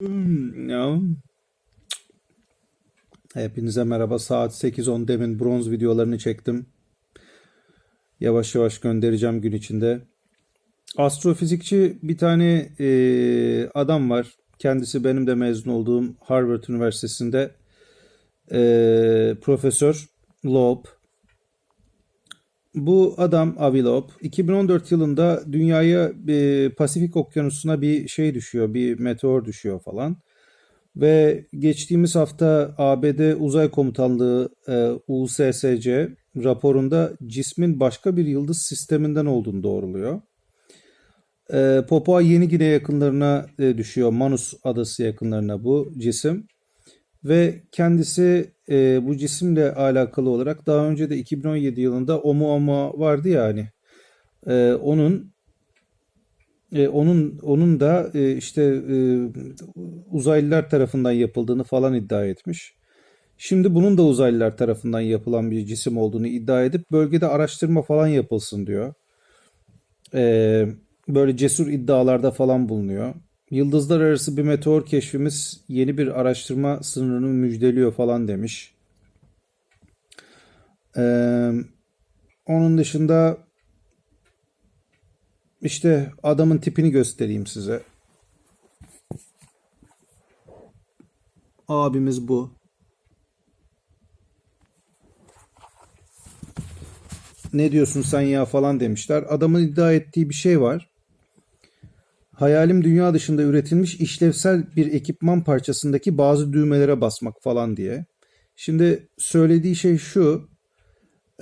Hmm, ya. Hepinize merhaba. Saat 8.10 demin bronz videolarını çektim. Yavaş yavaş göndereceğim gün içinde. Astrofizikçi bir tane e, adam var. Kendisi benim de mezun olduğum Harvard Üniversitesi'nde e, Profesör Loeb. Bu adam Avi Loeb 2014 yılında dünyaya e, Pasifik Okyanusu'na bir şey düşüyor, bir meteor düşüyor falan. Ve geçtiğimiz hafta ABD Uzay Komutanlığı e, USSC raporunda cismin başka bir yıldız sisteminden olduğunu doğruluyor. E, Papua Yeni Gine yakınlarına e, düşüyor. Manus adası yakınlarına bu cisim. Ve kendisi e, bu cisimle alakalı olarak daha önce de 2017 yılında Oumuamua vardı ya hani. E, onun e, onun onun da e, işte e, uzaylılar tarafından yapıldığını falan iddia etmiş. Şimdi bunun da uzaylılar tarafından yapılan bir cisim olduğunu iddia edip bölgede araştırma falan yapılsın diyor. E, böyle cesur iddialarda falan bulunuyor. Yıldızlar arası bir meteor keşfimiz yeni bir araştırma sınırını müjdeliyor falan demiş. Ee, onun dışında işte adamın tipini göstereyim size. Abimiz bu. Ne diyorsun sen ya falan demişler. Adamın iddia ettiği bir şey var. Hayalim dünya dışında üretilmiş işlevsel bir ekipman parçasındaki bazı düğmelere basmak falan diye. Şimdi söylediği şey şu.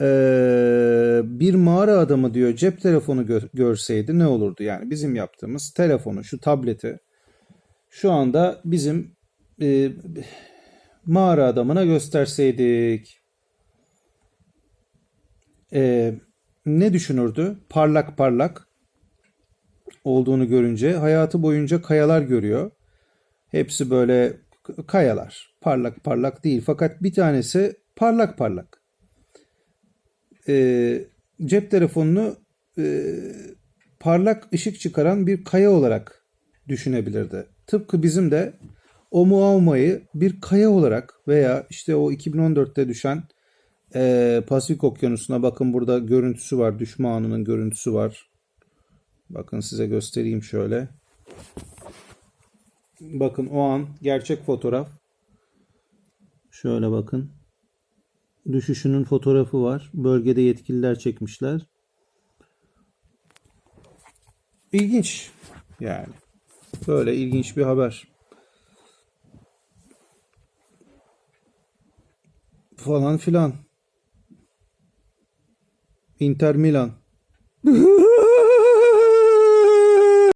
eee, bir mağara adamı diyor cep telefonu gö- görseydi ne olurdu? Yani bizim yaptığımız telefonu, şu tableti şu anda bizim eee, mağara adamına gösterseydik. Eee, ne düşünürdü? Parlak parlak olduğunu görünce hayatı boyunca kayalar görüyor. Hepsi böyle kayalar. Parlak parlak değil. Fakat bir tanesi parlak parlak. Ee, cep telefonunu e, parlak ışık çıkaran bir kaya olarak düşünebilirdi. Tıpkı bizim de Oumuamua'yı bir kaya olarak veya işte o 2014'te düşen e, Pasifik Okyanusu'na bakın burada görüntüsü var. Düşme anının görüntüsü var. Bakın size göstereyim şöyle. Bakın o an gerçek fotoğraf. Şöyle bakın. Düşüşünün fotoğrafı var. Bölgede yetkililer çekmişler. İlginç yani. Böyle ilginç bir haber. Falan filan. Inter Milan.